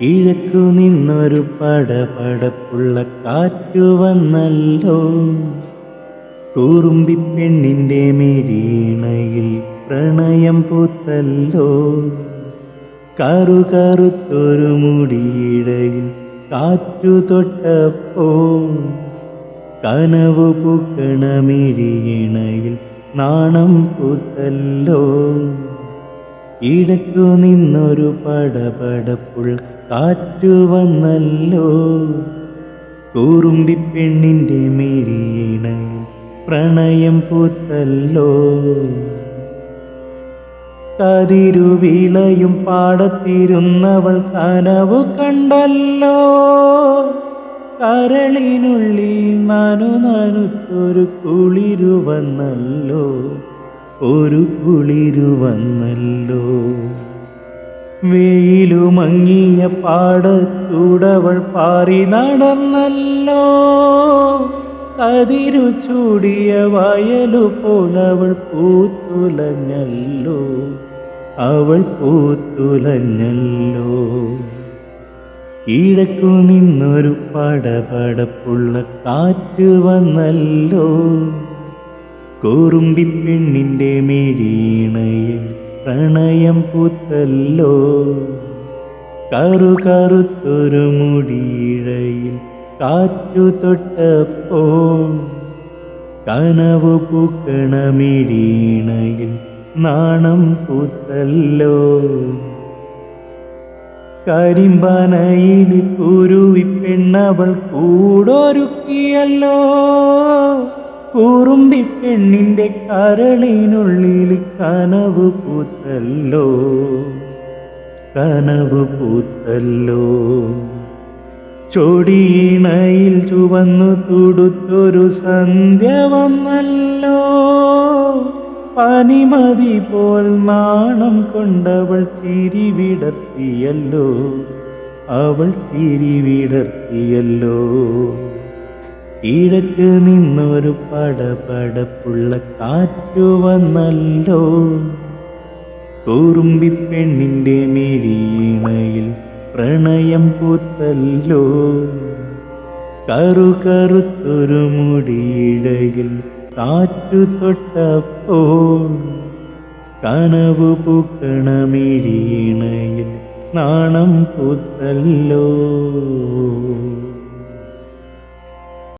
കിഴക്കു നിന്നൊരു പടപടപ്പുള്ള കാറ്റു വന്നല്ലോ. കൂറുമ്പി പെണ്ണിന്റെ മെരീണയിൽ പ്രണയം പൂത്തല്ലോ. കറു കറുത്തൊരു മുടിയിടയിൽ കാറ്റു തൊട്ടപ്പോ. കനവു മെരീണയിൽ നാണം പൂത്തല്ലോ. ഇടക്കു നിന്നൊരു പടപടപ്പുൾ കാറ്റു വന്നല്ലോ. കൂറുമ്പി പെണ്ണിന്റെ മിഴിയിണയിൽ പ്രണയം പൂത്തല്ലോ. കതിരുവിളയും പാടത്തിരുന്നവൾ കനവു കണ്ടല്ലോ. കരളിനുള്ളിൽ നാനു നനുത്തൊരു കുളിരു വന്നല്ലോ. ഒരു കുളിരു വന്നല്ലോ. വെയിലുമങ്ങിയ പാടത്തൂടവൾ പാറി നടന്നല്ലോ. കതിരു ചൂടിയ വയലു പോലവൾ പൂത്തുലഞ്ഞല്ലോ. അവൾ പൂത്തുലഞ്ഞല്ലോ. കിഴക്കു നിന്നൊരു പടപടപ്പുള്ള കാറ്റ് വന്നല്ലോ. കോറുമ്പി പെണ്ണിന്റെ മിഴീണയിൽ പ്രണയം പൂത്തല്ലോ. കറു കറുത്തൊരു മുടിയിഴയിൽ കാറ്റു തൊട്ടപ്പോ കനവു പൂക്കണമിടീണയിൽ നാണം പൂത്തല്ലോ കരിമ്പനയിൽ കുരുവി പെണ്ണവൾ കൂടൊരുക്കിയല്ലോ. കുറുമ്പി പെണ്ണിന്റെ കരളിനുള്ളിൽ കനവ് പൂത്തല്ലോ കനവ് പൂത്തല്ലോ. ചൊടിയിണയിൽ ചുവന്നു തുടുത്തൊരു സന്ധ്യ വന്നല്ലോ. പനിമതി പോൽ നാണം കൊണ്ടവൾ ചിരി വിടർത്തിയല്ലോ. അവൾ ചിരി വിടർത്തിയല്ലോ. കിഴക്ക് നിന്നൊരു പടപടപ്പുള്ള കാറ്റു വന്നല്ലോ. കൂറുമ്പി പെണ്ണിന്റെ മിഴിയിണയിൽ പ്രണയം പൂത്തല്ലോ. കറു കറുത്തൊരു മുടിയിടയിൽ കാറ്റു തൊട്ടപ്പോൾ കനവ് പൂക്കണ മിഴിയിണയിൽ നാണം പൂത്തല്ലോ.